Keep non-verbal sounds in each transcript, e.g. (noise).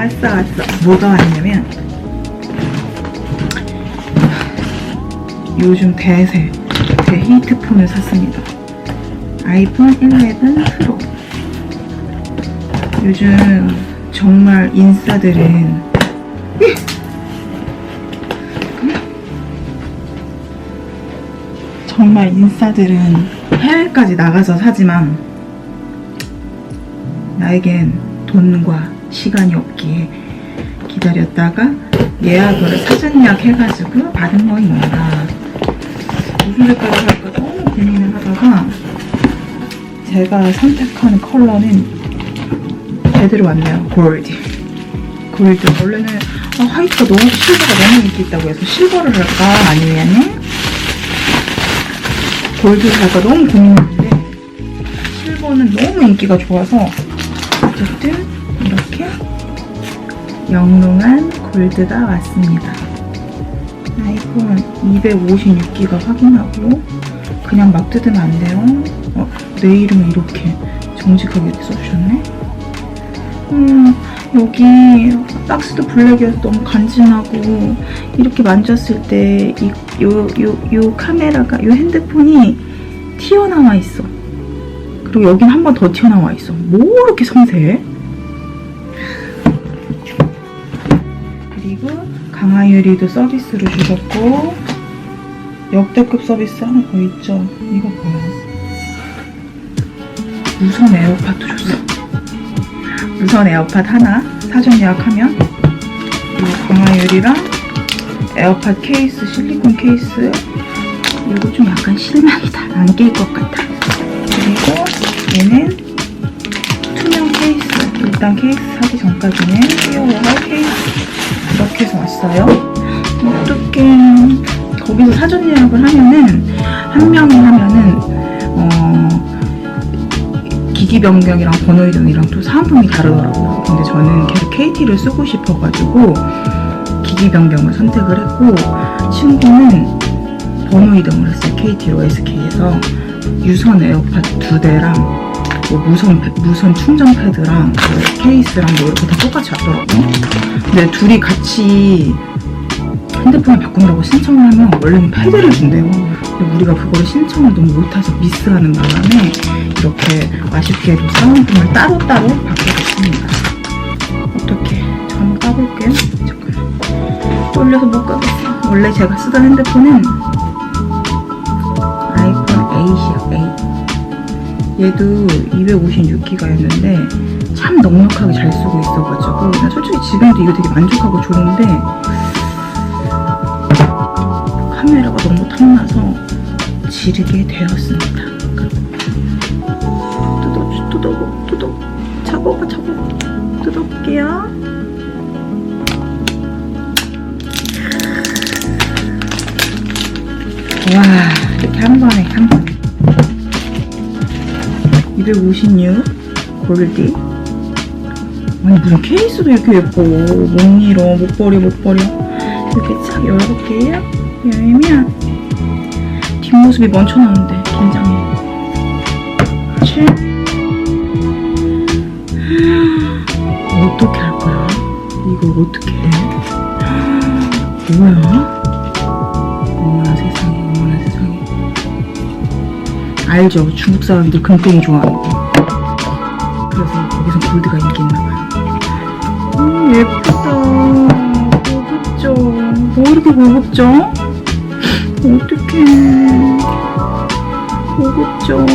왔어 왔어 뭐가 왔냐면 요즘 대세 대히트폰을 샀습니다. 아이폰 11 프로. 요즘 정말 인싸들은 정말 인싸들은 해외까지 나가서 사지만 나에겐 돈과 시간이 없기에 기다렸다가 예약을 사전 예약 해가지고 받은 거입니다. 무슨 색깔을 살까 너무 고민을 하다가 제가 선택한 컬러는 제대로 왔네요. 골드. 골드. 원래는 아, 화이트가 너무 실버가 너무 인기 있다고 해서 실버를 할까 아니면 골드를 할까 너무 고민했는데 실버는 너무 인기가 좋아서 어쨌든 이렇게 영롱한 골드가 왔습니다. 아이폰 256기가 확인하고 그냥 막 뜯으면 안 돼요. 어, 내 이름을 이렇게 정직하게 써주셨네. 음, 여기 박스도 블랙이어서 너무 간지나고 이렇게 만졌을 때 이 요 요 요 카메라가 요 핸드폰이 튀어나와 있어. 그리고 여긴 한 번 더 튀어나와 있어. 뭐 이렇게 섬세해? 그리고 강화유리도 서비스로 주셨고 역대급 서비스 하나 더 있죠. 이거 뭐야? 무선 에어팟도 줬어. 무선 에어팟 하나 사전 예약하면 그리고 강화유리랑 에어팟 케이스 실리콘 케이스 이거 좀 약간 실망이다. 안 낄 것 같아. 그리고 얘는. 일단 케이스 사기 전까지는 끼워야 케이스 이렇게 해서 왔어요. 어떻게 거기서 사전 예약을 하면은 한 명이 하면은 어 기기 변경이랑 번호 이동이랑 또 사은품이 다르더라고요. 근데 저는 계속 KT를 쓰고 싶어가지고 기기 변경을 선택을 했고 친구는 번호 이동을 했어요. KT로 SK에서 유선 에어팟 두 대랑 뭐 무선 패- 무선 충전 패드랑 그 케이스랑 뭐 이렇게 다 똑같이 왔더라고요. 근데 둘이 같이 핸드폰을 바꾼다고 신청을 하면 원래는 패드를 준대요. 근데 우리가 그거를 신청을 너무 못해서 미스하는 바람에 이렇게 아쉽게도 사은품을 따로따로 바꿔줬습니다. 어떻게? 저는 까볼게요. 잠깐만. 떨려서 못 까겠어. 원래 제가 쓰던 핸드폰은 얘도 256기가였는데 참 넉넉하게 잘 쓰고 있어가지고 나 솔직히 지금도 이거 되게 만족하고 좋은데 카메라가 너무 탐나서 지르게 되었습니다. 뜯어, 뜯어, 뜯어. 잡아봐, 잡아봐. 뜯어볼게요. 와, 이렇게 한 번에, 한 번에. 256 골디. 아니, 무슨 케이스도 이렇게 예뻐. 못 잃어, 못 버려. 이렇게 쫙 열어볼게요. 열면 뒷모습이 먼저 나오는데 긴장해. 칠. (gasps) 어떻게 할 거야? 이걸 어떻게 해? (gasps) 뭐야? 어머나 세상에, 어머나 세상에. 알죠? 중국 사람들 금땡이 좋아하는 거. 그래서 거기서 골드가 인기 있나 봐요. 음, 예쁘다. 고급져. 뭐 이렇게 고급져? 어떡해. 고급져.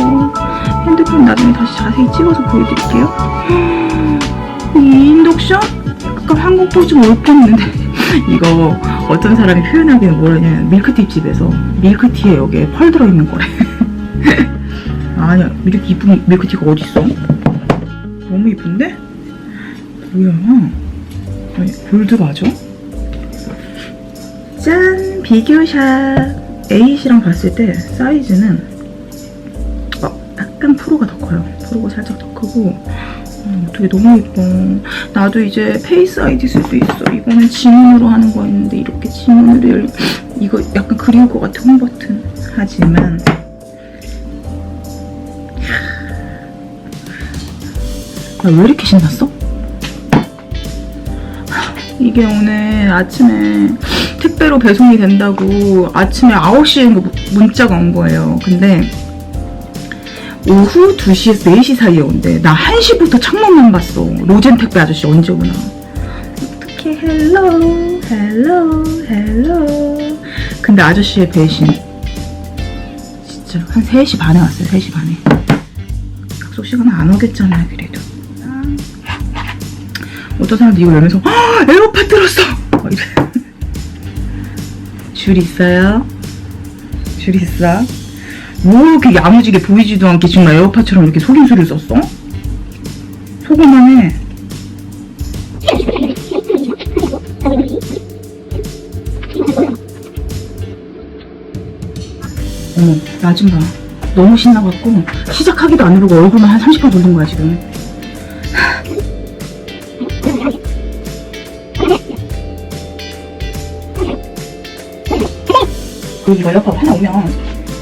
핸드폰 나중에 다시 자세히 찍어서 보여드릴게요. 이 인덕션? 아까 한국 보지 못 봤는데. (laughs) 이거 어떤 사람이 표현하기는 뭐라냐면 밀크티 집에서 밀크티에 여기에 펄 들어있는 거래. 아니야, 이렇게 이쁜 밀크티가 어딨어? 너무 이쁜데? 뭐야? 아니, 골드 맞아? 짠! 비교샷! A씨랑 봤을 때 사이즈는 어, 약간 프로가 더 커요. 프로가 살짝 더 크고 음, 어떻게 너무 예뻐. 나도 이제 페이스 아이디 쓸 수 있어. 이거는 지문으로 하는 거였는데 이렇게 열리 이거 약간 그리울 것 같아, 홈버튼. 하지만 나왜 이렇게 신났어? 이게 오늘 아침에 택배로 배송이 된다고 아침에 9시에 그 문자가 온 거예요. 근데 오후 2시에서 4시 사이에 온대. 나 1시부터 창문만 봤어. 로젠 택배 아저씨 언제 오나. 어떻게 헬로 헬로 헬로 근데 아저씨의 배신 진짜 한 3시 반에 왔어요 3시 반에 약속 시간에 안 오겠잖아요 그래도 어떤 사람도 이거 열면서 "헉, 에어팟 들었어. 줄 있어요? 줄 있어? 뭐 이렇게 야무지게 보이지도 않게 정말 에어팟처럼 이렇게 속임수를 썼어? 속을만 해 어머, 나 좀 봐. 너무 신나갖고 시작하기도 안 누르고 얼굴만 한 30번 돌린 거야 지금. 그리고 이거 에어팟 하나 오면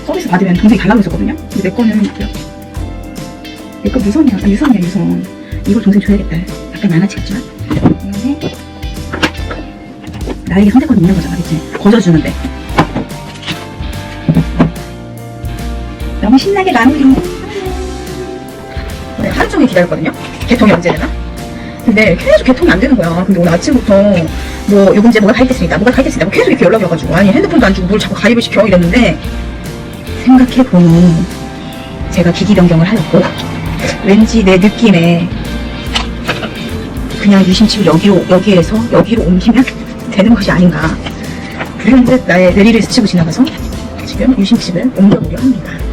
서비스 받으면 동생이 달라고 했었거든요. 근데 내 거는 내거 무선이야. 아, 유선이야 유선. 이걸 동생 줘야겠다. 약간 양아치 같지만. 근데 나에게 선택권이 있는 거잖아, 그치? 거저주는데. 너무 신나게 마무리. 네, 하루 종일 기다렸거든요. 개통이 언제 되나? 근데 계속 개통이 안 되는 거야. 근데 오늘 아침부터 뭐 요금 이제 뭐가 가입됐습니다. 뭐가 가입됐습니다. 뭐 계속 이렇게 연락이 와가지고 아니 핸드폰도 안 주고 뭘 자꾸 가입을 시켜 이랬는데 생각해보니 제가 기기 변경을 하였고 왠지 내 느낌에 그냥 유심칩을 여기로 여기에서 여기로 옮기면 되는 것이 아닌가. 불현듯 나의 뇌리를 스치고 지나가서 지금 유심칩을 옮겨보려 합니다.